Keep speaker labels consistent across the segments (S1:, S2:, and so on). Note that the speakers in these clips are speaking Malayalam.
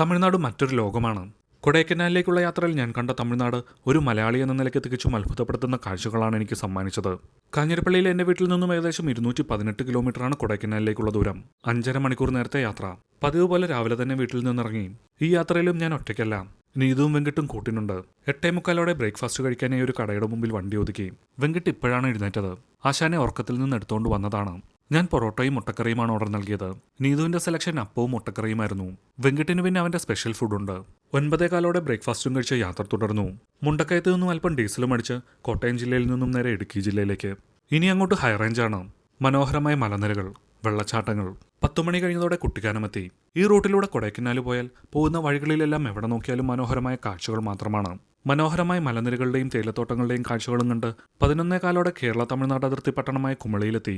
S1: തമിഴ്നാട് മറ്റൊരു ലോകമാണ്. കൊടൈക്കനാലിലേക്കുള്ള യാത്രയിൽ ഞാൻ കണ്ട തമിഴ്നാട് ഒരു മലയാളി എന്ന നിലയ്ക്ക് തികച്ചും അത്ഭുതപ്പെടുത്തുന്ന കാഴ്ചകളാണ് എനിക്ക് സമ്മാനിച്ചത്. കാഞ്ഞിരപ്പള്ളിയിലെ എന്റെ വീട്ടിൽ നിന്നും ഏകദേശം ഇരുന്നൂറ്റി പതിനെട്ട് കിലോമീറ്ററാണ് കൊടൈക്കനാലിലേക്കുള്ള ദൂരം. അഞ്ചര മണിക്കൂർ നേരത്തെ യാത്ര. പതിവ് പോലെ രാവിലെ തന്നെ വീട്ടിൽ നിന്നിറങ്ങി. ഈ യാത്രയിലും ഞാൻ ഒറ്റയ്ക്കല്ല. നീതുവും വെങ്കിട്ടും കൂട്ടിനുണ്ട്. എട്ടേ മുക്കാലോടെ ബ്രേക്ക്ഫാസ്റ്റ് കഴിക്കാനായി ഒരു കടയുടെ മുമ്പിൽ വണ്ടി ഒതുക്കി. വെങ്കിട്ട് ഇപ്പോഴാണ് എഴുന്നേറ്റത്. ആശാനെ ഉറക്കത്തിൽ നിന്ന് എടുത്തുകൊണ്ട് വന്നതാണ്. ഞാൻ പൊറോട്ടയും മുട്ടക്കറിയുമാണ് ഓർഡർ നൽകിയത്. നീതുവിന്റെ സെലക്ഷൻ അപ്പവും മുട്ടക്കറിയുമായിരുന്നു. വെങ്കിട്ടിന് പിന്നെ അവന്റെ സ്പെഷ്യൽ ഫുഡുണ്ട് ഒൻപതേ കാലോടെ ബ്രേക്ക്ഫാസ്റ്റും കഴിച്ച് യാത്ര തുടർന്നു. മുണ്ടക്കയത്ത് നിന്നും അല്പം ഡീസലും അടിച്ച് കോട്ടയം ജില്ലയിൽ നിന്നും നേരെ ഇടുക്കി ജില്ലയിലേക്ക്. ഇനി അങ്ങോട്ട് ഹൈറേഞ്ചാണ് മനോഹരമായ മലനിരകൾ വെള്ളച്ചാട്ടങ്ങൾ. പത്തുമണി കഴിഞ്ഞതോടെ കുട്ടിക്കാനമെത്തി ഈ റൂട്ടിലൂടെ കൊടൈക്കനാൽ പോയാൽ പോകുന്ന വഴികളിലെല്ലാം എവിടെ നോക്കിയാലും മനോഹരമായ കാഴ്ചകൾ മാത്രമാണ്. മനോഹരമായ മലനിരകളുടെയും തേയിലത്തോട്ടങ്ങളുടെയും കാഴ്ചകളും കണ്ട് പതിനൊന്നേ കാലോടെ കേരള തമിഴ്നാട് അതിർത്തി പട്ടണമായ കുമളിയിലെത്തി.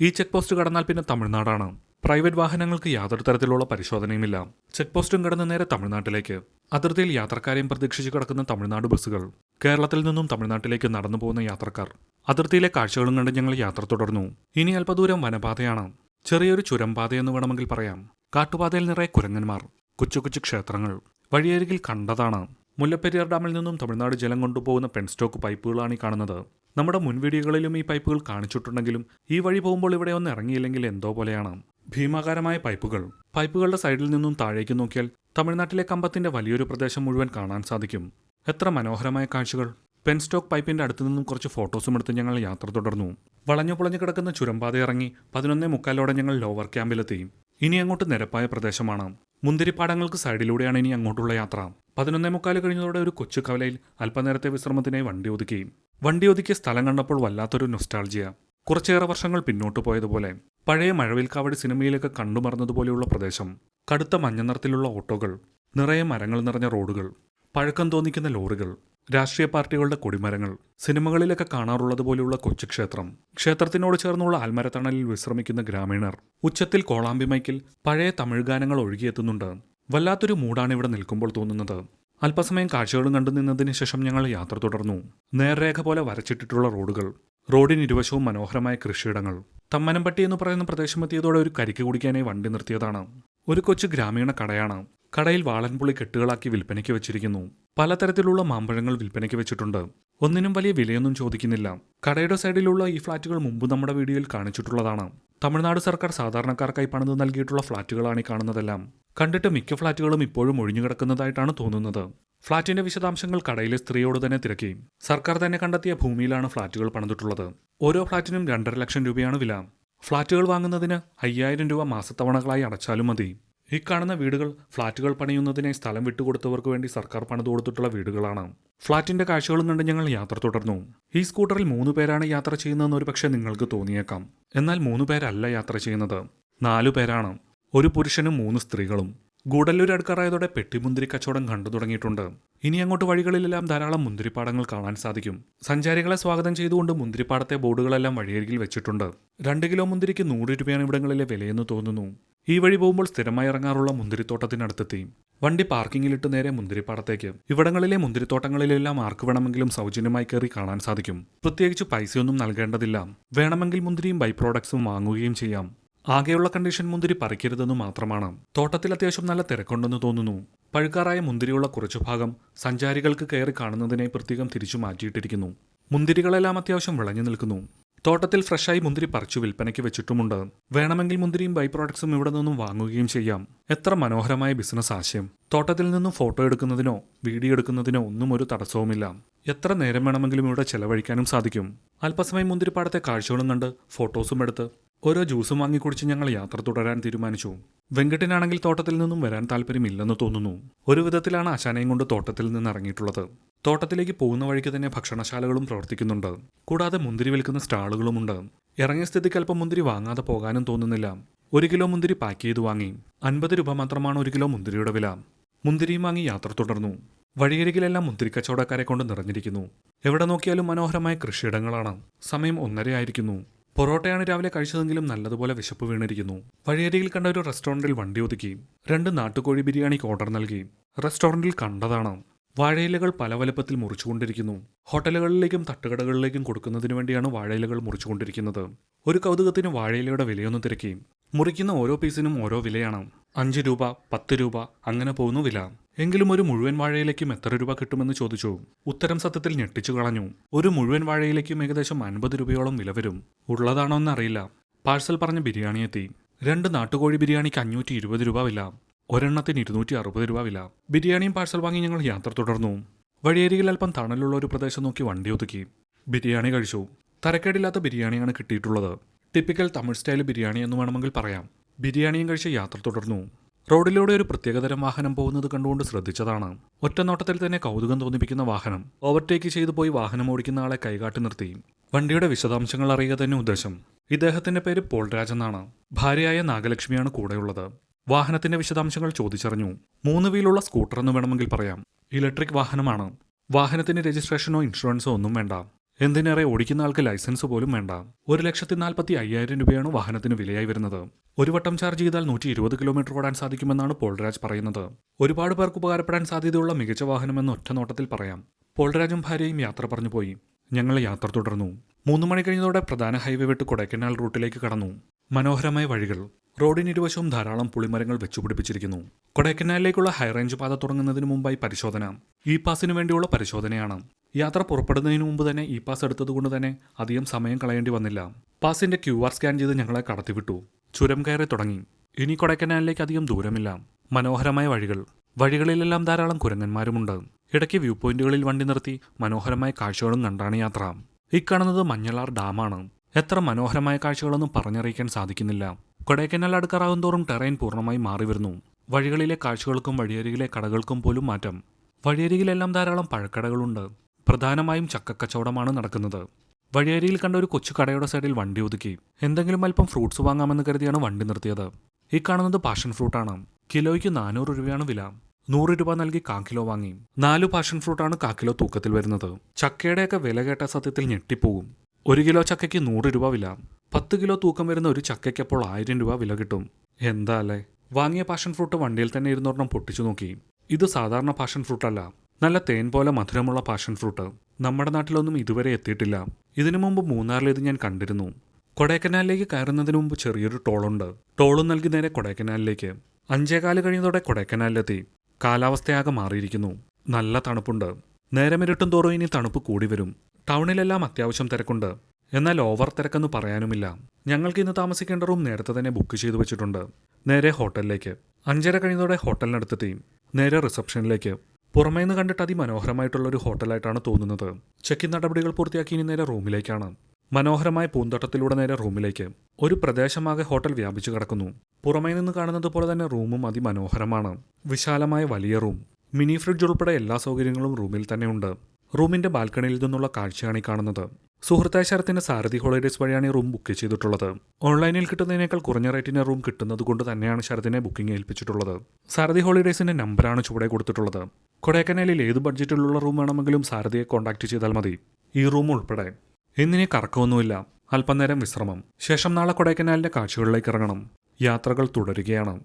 S1: ഈ ചെക്ക് പോസ്റ്റ് കടന്നാൽ പിന്നെ തമിഴ്നാടാണ്. പ്രൈവറ്റ് വാഹനങ്ങൾക്ക് യാതൊരു തരത്തിലുള്ള പരിശോധനയുമില്ല. ചെക്ക് പോസ്റ്റും കടന്ന് നേരെ തമിഴ്നാട്ടിലേക്ക്. അതിർത്തിയിൽ യാത്രക്കാരെയും പ്രതീക്ഷിച്ച് കിടക്കുന്ന തമിഴ്നാട് ബസ്സുകൾ. കേരളത്തിൽ നിന്നും തമിഴ്നാട്ടിലേക്ക് നടന്നു പോകുന്ന യാത്രക്കാർ. അതിർത്തിയിലെ കാഴ്ചകളും കണ്ട് ഞങ്ങൾ യാത്ര തുടർന്നു. ഇനി അല്പദൂരം വനപാതയാണ്. ചെറിയൊരു ചുരംപാതയെന്ന് വേണമെങ്കിൽ പറയാം. കാട്ടുപാതയിൽ നിറയെ കുരങ്ങന്മാർ. കൊച്ചു കൊച്ചു ക്ഷേത്രങ്ങൾ. വഴിയരികിൽ കണ്ടതാണ്. മുല്ലപ്പെരിയാർ ഡാമിൽ നിന്നും തമിഴ്നാട് ജലം കൊണ്ടുപോകുന്ന പെൻസ്റ്റോക്ക് പൈപ്പുകളാണ് ഈ കാണുന്നത്. നമ്മുടെ മുൻ വീഡിയോകളിലും ഈ പൈപ്പുകൾ കാണിച്ചിട്ടുണ്ടെങ്കിലും ഈ വഴി പോകുമ്പോൾ ഇവിടെ ഒന്ന് ഇറങ്ങിയില്ലെങ്കിൽ എന്തോ പോലെയാണ്. ഭീമാകാരമായ പൈപ്പുകൾ. പൈപ്പുകളുടെ സൈഡിൽ നിന്നും താഴേക്ക് നോക്കിയാൽ തമിഴ്നാട്ടിലെ കമ്പത്തിന്റെ വലിയൊരു പ്രദേശം മുഴുവൻ കാണാൻ സാധിക്കും. എത്ര മനോഹരമായ കാഴ്ചകൾ. പെൻസ്റ്റോക്ക് പൈപ്പിന്റെ അടുത്ത് നിന്നും കുറച്ച് ഫോട്ടോസും എടുത്ത് ഞങ്ങൾ യാത്ര തുടർന്നു. വളഞ്ഞു പൊളഞ്ഞു കിടക്കുന്ന ചുരമ്പാത ഇറങ്ങി പതിനൊന്നേ മുക്കാലോടെ ഞങ്ങൾ ലോവർ ക്യാമ്പിലെത്തി. ഇനി അങ്ങോട്ട് നിരപ്പായ പ്രദേശമാണ്. മുന്തിരിപ്പാടങ്ങൾക്ക് സൈഡിലൂടെയാണ് ഇനി അങ്ങോട്ടുള്ള യാത്ര. പതിനൊന്നേ മുക്കാൽ കഴിഞ്ഞതോടെ ഒരു കൊച്ചു കവലയിൽ അല്പനേരത്തെ വിശ്രമത്തിനായി വണ്ടി ഒതുക്കി. വണ്ടി ഒതുക്കിയ സ്ഥലം കണ്ടപ്പോൾ വല്ലാത്തൊരു നൊസ്റ്റാൾജിയ കുറച്ചേറെ വർഷങ്ങൾ പിന്നോട്ട് പോയതുപോലെ പഴയ മഴവിൽക്കാവടി സിനിമയിലൊക്കെ കണ്ടുമറന്നതുപോലെയുള്ള പ്രദേശം കടുത്ത മഞ്ഞ നിറത്തിലുള്ള ഓട്ടോകൾ നിറയെ മരങ്ങൾ നിറഞ്ഞ റോഡുകൾ പഴക്കം തോന്നിക്കുന്ന ലോറികൾ രാഷ്ട്രീയ പാർട്ടികളുടെ കൊടിമരങ്ങൾ സിനിമകളിലൊക്കെ കാണാറുള്ളതുപോലെയുള്ള കൊച്ചു ക്ഷേത്രം ക്ഷേത്രത്തിനോട് ചേർന്നുള്ള ആൽമരത്തണലിൽ വിശ്രമിക്കുന്ന ഗ്രാമീണർ ഉച്ചത്തിൽ കോളാമ്പിമയ്ക്കിൽ പഴയ തമിഴ് ഗാനങ്ങൾ ഒഴുകിയെത്തുന്നുണ്ട്. വല്ലാത്തൊരു മൂടാണ് ഇവിടെ നിൽക്കുമ്പോൾ തോന്നുന്നത്. അല്പസമയം കാഴ്ചകളും കണ്ടു നിന്നതിന് ശേഷം ഞങ്ങൾ യാത്ര തുടർന്നു. നേർരേഖ പോലെ വരച്ചിട്ടിട്ടുള്ള റോഡുകൾ റോഡിന് ഇരുവശവും മനോഹരമായ കൃഷിയിടങ്ങൾ. തമ്മനംപട്ടി എന്ന് പറയുന്ന പ്രദേശം എത്തിയതോടെ ഒരു കരിക്ക് കുടിക്കാനായി വണ്ടി നിർത്തിയതാണ്. ഒരു കൊച്ചു ഗ്രാമീണ കടയാണ്. കടയിൽ വാളൻപുളി കെട്ടുകളാക്കി വിൽപ്പനയ്ക്ക് വെച്ചിരിക്കുന്നു. പലതരത്തിലുള്ള മാമ്പഴങ്ങൾ വിൽപ്പനയ്ക്ക് വെച്ചിട്ടുണ്ട്. ഒന്നിനും വലിയ വിലയൊന്നും ചോദിക്കുന്നില്ല. കടയുടെ സൈഡിലുള്ള ഈ ഫ്ളാറ്റുകൾ മുമ്പ് നമ്മുടെ വീഡിയോയിൽ കാണിച്ചിട്ടുള്ളതാണ്. തമിഴ്നാട് സർക്കാർ സാധാരണക്കാർക്കായി പണിത് നൽകിയിട്ടുള്ള ഫ്ളാറ്റുകളാണ് ഈ കാണുന്നതെല്ലാം. കണ്ടിട്ട് മിക്ക ഫ്ളാറ്റുകളും ഇപ്പോഴും ഒഴിഞ്ഞുകിടക്കുന്നതായിട്ടാണ് തോന്നുന്നത്. ഫ്ളാറ്റിന്റെ വിശദാംശങ്ങൾ കടയിലെ സ്ത്രീയോട് തന്നെ തിരക്കി. സർക്കാർ തന്നെ കണ്ടെത്തിയ ഭൂമിയിലാണ് ഫ്ളാറ്റുകൾ പണിതിട്ടുള്ളത്. ഓരോ ഫ്ളാറ്റിനും രണ്ടര ലക്ഷം രൂപയാണ് വില. ഫ്ളാറ്റുകൾ വാങ്ങുന്നതിന് അയ്യായിരം രൂപ മാസത്തവണകളായി അടച്ചാലും മതി. ഈ കാണുന്ന വീടുകൾ ഫ്ളാറ്റുകൾ പണിയുന്നതിനായി സ്ഥലം വിട്ടുകൊടുത്തവർക്ക് വേണ്ടി സർക്കാർ പണിത് കൊടുത്തിട്ടുള്ള വീടുകളാണ്. ഫ്ളാറ്റിന്റെ കാഴ്ചകളും കണ്ട് ഞങ്ങൾ യാത്ര തുടർന്നു. ഈ സ്കൂട്ടറിൽ മൂന്ന് പേരാണ് യാത്ര ചെയ്യുന്നതെന്ന് ഒരു പക്ഷേ നിങ്ങൾക്ക് തോന്നിയേക്കാം. എന്നാൽ മൂന്ന് പേരല്ല യാത്ര ചെയ്യുന്നത്. നാലു പേരാണ്. ഒരു പുരുഷനും മൂന്ന് സ്ത്രീകളും. ഗൂഡല്ലൂർ അടുക്കാറായതോടെ പെട്ടിമുന്തിരി കച്ചവടം കണ്ടു തുടങ്ങിയിട്ടുണ്ട്. ഇനി അങ്ങോട്ട് വഴികളിലെല്ലാം ധാരാളം മുന്തിരിപ്പാടങ്ങൾ കാണാൻ സാധിക്കും. സഞ്ചാരികളെ സ്വാഗതം ചെയ്തുകൊണ്ട് മുന്തിരിപ്പാടത്തെ ബോർഡുകളെല്ലാം വഴിയരികിൽ വെച്ചിട്ടുണ്ട്. രണ്ട് കിലോ മുന്തിരിക്ക് നൂറ് രൂപയാണ് ഇവിടങ്ങളിലെ വിലയെന്ന് തോന്നുന്നു. ഈ വഴി പോകുമ്പോൾ സ്ഥിരമായി ഇറങ്ങാറുള്ള മുന്തിരിത്തോട്ടത്തിനടുത്തെത്തി. വണ്ടി പാർക്കിങ്ങിലിട്ട് നേരെ മുന്തിരിപ്പാടത്തേക്ക്. ഇവിടങ്ങളിലെ മുന്തിരിത്തോട്ടങ്ങളിലെല്ലാം ആർക്ക് വേണമെങ്കിലും സൗജന്യമായി കയറി കാണാൻ സാധിക്കും. പ്രത്യേകിച്ച് പൈസയൊന്നും നൽകേണ്ടതില്ല. വേണമെങ്കിൽ മുന്തിരിയും ബൈ പ്രോഡക്ട്സും വാങ്ങുകയും ചെയ്യാം. ആകെയുള്ള കണ്ടീഷൻ മുന്തിരി പറിക്കരുതെന്ന് മാത്രമാണ്. തോട്ടത്തിൽ അത്യാവശ്യം നല്ല തിരക്കുണ്ടെന്ന് തോന്നുന്നു. പഴുക്കാറായ മുന്തിരിയുള്ള കുറച്ചു ഭാഗം സഞ്ചാരികൾക്ക് കയറി കാണുന്നതിനെ പ്രത്യേകം തിരിച്ചു മാറ്റിയിട്ടിരിക്കുന്നു. മുന്തിരികളെല്ലാം അത്യാവശ്യം വിളഞ്ഞു നിൽക്കുന്നു. തോട്ടത്തിൽ ഫ്രഷായി മുന്തിരി പറിച്ചു വിൽപ്പനയ്ക്ക് വെച്ചിട്ടുമുണ്ട്. വേണമെങ്കിൽ മുന്തിരിയും ബൈ പ്രോഡക്ട്സും ഇവിടെ നിന്നും വാങ്ങുകയും ചെയ്യാം. എത്ര മനോഹരമായ ബിസിനസ് ആശയം. തോട്ടത്തിൽ നിന്നും ഫോട്ടോ എടുക്കുന്നതിനോ വീഡിയോ എടുക്കുന്നതിനോ ഒന്നും ഒരു തടസ്സവുമില്ല. എത്ര നേരം വേണമെങ്കിലും ഇവിടെ ചെലവഴിക്കാനും സാധിക്കും. അല്പസമയം മുന്തിരിപ്പാടത്തെ കാഴ്ചകളും കണ്ട് ഫോട്ടോസും എടുത്ത് ഓരോ ജ്യൂസും വാങ്ങി കുടിച്ച് ഞങ്ങൾ യാത്ര തുടരാൻ തീരുമാനിച്ചു. വെങ്കട്ടിനാണെങ്കിൽ തോട്ടത്തിൽ നിന്നും വരാൻ താല്പര്യമില്ലെന്ന് തോന്നുന്നു. ഒരു വിധത്തിലാണ് ആശാനയും കൊണ്ട് തോട്ടത്തിൽ നിന്ന് ഇറങ്ങിയിട്ടുള്ളത്. തോട്ടത്തിലേക്ക് പോകുന്ന വഴിക്ക് തന്നെ ഭക്ഷണശാലകളും പ്രവർത്തിക്കുന്നുണ്ട്. കൂടാതെ മുന്തിരി വിൽക്കുന്ന സ്റ്റാളുകളുമുണ്ട് ഇറങ്ങിയ സ്ഥിതിക്ക് അല്പം മുന്തിരി വാങ്ങാതെ പോകാനും തോന്നുന്നില്ല. ഒരു കിലോ മുന്തിരി പാക്ക് ചെയ്ത് വാങ്ങി. അൻപത് രൂപ മാത്രമാണ് ഒരു കിലോ മുന്തിരിയുടെ വില. മുന്തിരിയും വാങ്ങി യാത്ര തുടർന്നു. വഴിയരികിലെല്ലാം മുന്തിരി കച്ചവടക്കാരെ കൊണ്ട് നിറഞ്ഞിരിക്കുന്നു. എവിടെ നോക്കിയാലും മനോഹരമായ കൃഷിയിടങ്ങളാണ്. സമയം ഒന്നരയായിരിക്കുന്നു. പൊറോട്ടയാണ് രാവിലെ കഴിച്ചതെങ്കിലും നല്ലതുപോലെ വിശപ്പ് വീണിരിക്കുന്നു. വഴിയരികിൽ കണ്ട ഒരു റെസ്റ്റോറന്റിൽ വണ്ടി ഒതുക്കി. രണ്ട് നാട്ടുകോഴി ബിരിയാണിക്ക് ഓർഡർ നൽകി. റെസ്റ്റോറന്റിൽ കണ്ടതാണ്. വാഴയിലകൾ പല വലുപ്പത്തിൽ മുറിച്ചുകൊണ്ടിരിക്കുന്നു. ഹോട്ടലുകളിലേക്കും തട്ടുകടകളിലേക്കും കൊടുക്കുന്നതിനു വേണ്ടിയാണ് വാഴയിലകൾ മുറിച്ചുകൊണ്ടിരിക്കുന്നത്. ഒരു കൗതുകത്തിന് വാഴയിലയുടെ വിലയൊന്നും തിരക്കി. മുറിക്കുന്ന ഓരോ പീസിനും ഓരോ വിലയാണ്. അഞ്ച് രൂപ പത്ത് രൂപ അങ്ങനെ പോകുന്നു വില. എങ്കിലും ഒരു മുഴുവൻ വാഴയിലേക്കും എത്ര രൂപ കിട്ടുമെന്ന് ചോദിച്ചു. ഉത്തരം സത്യത്തിൽ ഞെട്ടിച്ചു കളഞ്ഞു. ഒരു മുഴുവൻ വാഴയിലേക്കും ഏകദേശം അൻപത് രൂപയോളം വില വരും. ഉള്ളതാണോ എന്നറിയില്ല. പാഴ്സൽ പറഞ്ഞ ബിരിയാണി എത്തി. രണ്ട് നാട്ടുകോഴി ബിരിയാണിക്ക് അഞ്ഞൂറ്റി ഇരുപത് രൂപ വില. ഒരെണ്ണത്തിന് ഇരുന്നൂറ്റി അറുപത് രൂപ വില. ബിരിയാണിയും പാഴ്സൽ വാങ്ങി ഞങ്ങൾ യാത്ര തുടർന്നു. വഴിയരികിൽ അല്പം തണലുള്ള ഒരു പ്രദേശം നോക്കി വണ്ടി ഒതുക്കി. ബിരിയാണി കഴിച്ചു. തരക്കേടില്ലാത്ത ബിരിയാണിയാണ് കിട്ടിയിട്ടുള്ളത്. ടിപ്പിക്കൽ തമിഴ് സ്റ്റൈൽ ബിരിയാണി എന്ന് വേണമെങ്കിൽ പറയാം. ബിരിയാണിയും കഴിച്ച് യാത്ര തുടർന്നു. റോഡിലൂടെ ഒരു പ്രത്യേകതരം വാഹനം പോകുന്നത് കണ്ടുകൊണ്ട് ശ്രദ്ധിച്ചതാണ്. ഒറ്റനോട്ടത്തിൽ തന്നെ കൗതുകം തോന്നിപ്പിക്കുന്ന വാഹനം. ഓവർടേക്ക് ചെയ്തു പോയി വാഹനം ഓടിക്കുന്ന ആളെ കൈകാട്ടി നിർത്തി. വണ്ടിയുടെ വിശദാംശങ്ങൾ അറിയുക തന്നെ ഉദ്ദേശം. ഇദ്ദേഹത്തിന്റെ പേര് പോൾരാജ് എന്നാണ്. ഭാര്യയായ നാഗലക്ഷ്മിയാണ് കൂടെയുള്ളത്. വാഹനത്തിന്റെ വിശദാംശങ്ങൾ ചോദിച്ചറിഞ്ഞു. മൂന്ന് വീലുള്ള സ്കൂട്ടർ എന്ന് വേണമെങ്കിൽ പറയാം. ഇലക്ട്രിക് വാഹനമാണ്. വാഹനത്തിന് രജിസ്ട്രേഷനോ ഇൻഷുറൻസോ ഒന്നും വേണ്ട. എന്തിനേറെ ഓടിക്കുന്ന ആൾക്ക് ലൈസൻസ് പോലും വേണ്ട. ഒരു ലക്ഷത്തി നാൽപ്പത്തി അയ്യായിരം രൂപയാണ് വാഹനത്തിന് വിലയായി വരുന്നത്. ഒരു വട്ടം ചാർജ് ചെയ്താൽ നൂറ്റി ഇരുപത് കിലോമീറ്റർ ഓടാൻ സാധിക്കുമെന്നാണ് പോൾരാജ് പറയുന്നത്. ഒരുപാട് പേർക്ക് ഉപകാരപ്പെടാൻ സാധ്യതയുള്ള മികച്ച വാഹനമെന്ന് ഒറ്റ നോട്ടത്തിൽ പറയാം. പോൾരാജും ഭാര്യയും യാത്ര പറഞ്ഞു പോയി. ഞങ്ങൾ യാത്ര തുടർന്നു. മൂന്ന് മണി കഴിഞ്ഞതോടെ പ്രധാന ഹൈവേ വിട്ട് കൊടൈക്കനാൽ റൂട്ടിലേക്ക് കടന്നു. മനോഹരമായ വഴികൾ. റോഡിനിരുവശവും ധാരാളം പുളിമരങ്ങൾ വെച്ചുപിടിപ്പിച്ചിരിക്കുന്നു. കൊടൈക്കനാലിലേക്കുള്ള ഹൈറേഞ്ച് പാത തുടങ്ങുന്നതിന് മുമ്പായി പരിശോധന. ഇ പാസിന് വേണ്ടിയുള്ള പരിശോധനയാണ്. യാത്ര പുറപ്പെടുന്നതിന് മുമ്പ് തന്നെ ഇ പാസ് എടുത്തതുകൊണ്ട് തന്നെ അധികം സമയം കളയേണ്ടി വന്നില്ല. പാസിന്റെ ക്യു ആർ സ്കാൻ ചെയ്ത് ഞങ്ങളെ കടത്തിവിട്ടു. ചുരം കയറി തുടങ്ങി. ഇനി കൊടൈക്കനാലിലേക്ക് അധികം ദൂരമില്ല. മനോഹരമായ വഴികൾ. വഴികളിലെല്ലാം ധാരാളം കുരങ്ങന്മാരുമുണ്ട്. ഇടയ്ക്ക് വ്യൂ പോയിന്റുകളിൽ വണ്ടി നിർത്തി മനോഹരമായ കാഴ്ചകളും കണ്ടാണ് യാത്ര. ഇക്കാണുന്നത് മഞ്ഞളാർ ഡാമാണ്. എത്ര മനോഹരമായ കാഴ്ചകളൊന്നും പറഞ്ഞറിയിക്കാൻ സാധിക്കുന്നില്ല. കൊടൈക്കനാൽ അടുക്കറാകും തോറും ടെറൈൻ പൂർണമായി മാറി വരുന്നു. വഴികളിലെ കാഴ്ചകൾക്കും വഴിയരികിലെ കടകൾക്കും പോലും മാറ്റം. വഴിയരികിലെല്ലാം ധാരാളം പഴക്കടകളുണ്ട്. പ്രധാനമായും ചക്കക്കച്ചവടമാണ് നടക്കുന്നത്. വഴിയരിയിൽ കണ്ട ഒരു കൊച്ചു കടയുടെ സൈഡിൽ വണ്ടി ഒതുക്കി. എന്തെങ്കിലും അല്പം ഫ്രൂട്ട്സ് വാങ്ങാമെന്ന് കരുതിയാണ് വണ്ടി നിർത്തിയത്. ഈ കാണുന്നത് പാഷൻ ഫ്രൂട്ടാണ്. കിലോയ്ക്ക് നാനൂറ് രൂപയാണ് വില. നൂറ് രൂപ നൽകി കാക്കിലോ കിലോ വാങ്ങി. നാലു പാഷൻ ഫ്രൂട്ടാണ് കാക്കിലോ കിലോ തൂക്കത്തിൽ വരുന്നത്. ചക്കയുടെയൊക്കെ വില കേട്ട സത്യത്തിൽ ഞെട്ടിപ്പോകും. ഒരു കിലോ ചക്കയ്ക്ക് നൂറ് രൂപ വില. പത്ത് കിലോ തൂക്കം വരുന്ന ഒരു ചക്കയ്ക്ക് അപ്പോൾ ആയിരം രൂപ വില കിട്ടും. എന്താ അല്ലേ? വാങ്ങിയ പാഷൻ ഫ്രൂട്ട് വണ്ടിയിൽ തന്നെ ഇരുന്നൊരെണ്ണം പൊട്ടിച്ചു നോക്കി. ഇത് സാധാരണ പാഷൻ ഫ്രൂട്ടല്ല നല്ല തേൻ പോലെ മധുരമുള്ള പാഷൻ ഫ്രൂട്ട് നമ്മുടെ നാട്ടിലൊന്നും ഇതുവരെ എത്തിയിട്ടില്ല. ഇതിനു മുമ്പ് മൂന്നാറിൽ ഇത് ഞാൻ കണ്ടിരുന്നു. കൊടൈക്കനാലിലേക്ക് കയറുന്നതിന് മുമ്പ് ചെറിയൊരു ടോളുണ്ട്. ടോളും നൽകി നേരെ കൊടൈക്കനാലിലേക്ക്. അഞ്ചേകാൽ കഴിഞ്ഞതോടെ കൊടൈക്കനാലിലെത്തി. കാലാവസ്ഥയാകെ മാറിയിരിക്കുന്നു. നല്ല തണുപ്പുണ്ട്. നേരമിരട്ടും തോറും ഇനി തണുപ്പ് കൂടി വരും. ടൗണിലെല്ലാം അത്യാവശ്യം തിരക്കുണ്ട്. എന്നാൽ ഓവർ തിരക്കെന്ന് പറയാനുമില്ല. ഞങ്ങൾക്ക് ഇന്ന് താമസിക്കേണ്ട റൂം നേരത്തെ തന്നെ ബുക്ക് ചെയ്തു വെച്ചിട്ടുണ്ട്. നേരെ ഹോട്ടലിലേക്ക്. അഞ്ചര കഴിഞ്ഞതോടെ ഹോട്ടലിനടുത്തെത്തി നേരെ റിസപ്ഷനിലേക്ക്. പുറമേ നിന്ന് കണ്ടിട്ട് അതിമനോഹരമായിട്ടുള്ള ഒരു ഹോട്ടലായിട്ടാണ് തോന്നുന്നത്. ചെക്കിൻ നടപടികൾ പൂർത്തിയാക്കി ഇനി നേരെ റൂമിലേക്കാണ്. മനോഹരമായ പൂന്തോട്ടത്തിലൂടെ നേരെ റൂമിലേക്ക്. ഒരു പ്രദേശമാകെ ഹോട്ടൽ വ്യാപിച്ചു കിടക്കുന്നു. പുറമേ നിന്ന് കാണുന്നത് പോലെ തന്നെ റൂമും അതിമനോഹരമാണ്. വിശാലമായ വലിയ റൂം. മിനി ഫ്രിഡ്ജ് ഉൾപ്പെടെ എല്ലാ സൗകര്യങ്ങളും റൂമിൽ തന്നെയുണ്ട് റൂമിന്റെ ബാൽക്കണിയിൽ നിന്നുള്ള കാഴ്ചയാണ് ഈ കാണുന്നത്. സുഹൃത്തായ ശരത്തിന്റെ സാരഥി ഹോളിഡേസ് വഴിയാണ് ഈ റൂം ബുക്ക് ചെയ്തിട്ടുള്ളത്. ഓൺലൈനിൽ കിട്ടുന്നതിനേക്കാൾ കുറഞ്ഞ റേറ്റിന് റൂം കിട്ടുന്നത് കൊണ്ട് തന്നെയാണ് ശരത്തിനെ ബുക്കിംഗ് ഏൽപ്പിച്ചിട്ടുള്ളത്. സാരഥി ഹോളിഡേസിന്റെ നമ്പറാണ് ചുവടെ കൊടുത്തിട്ടുള്ളത്. കൊടൈക്കനാലിൽ ഏത് ബഡ്ജറ്റിലുള്ള റൂം വേണമെങ്കിലും സാരഥിയെ കോൺടാക്ട് ചെയ്താൽ മതി. ഈ റൂം ഉൾപ്പെടെ. എന്നിനെ കറക്കമൊന്നുമില്ല. അല്പനേരം വിശ്രമം. ശേഷം നാളെ കൊടൈക്കനാലിന്റെ കാഴ്ചകളിലേക്ക് ഇറങ്ങണം. യാത്രകൾ തുടരുകയാണ്.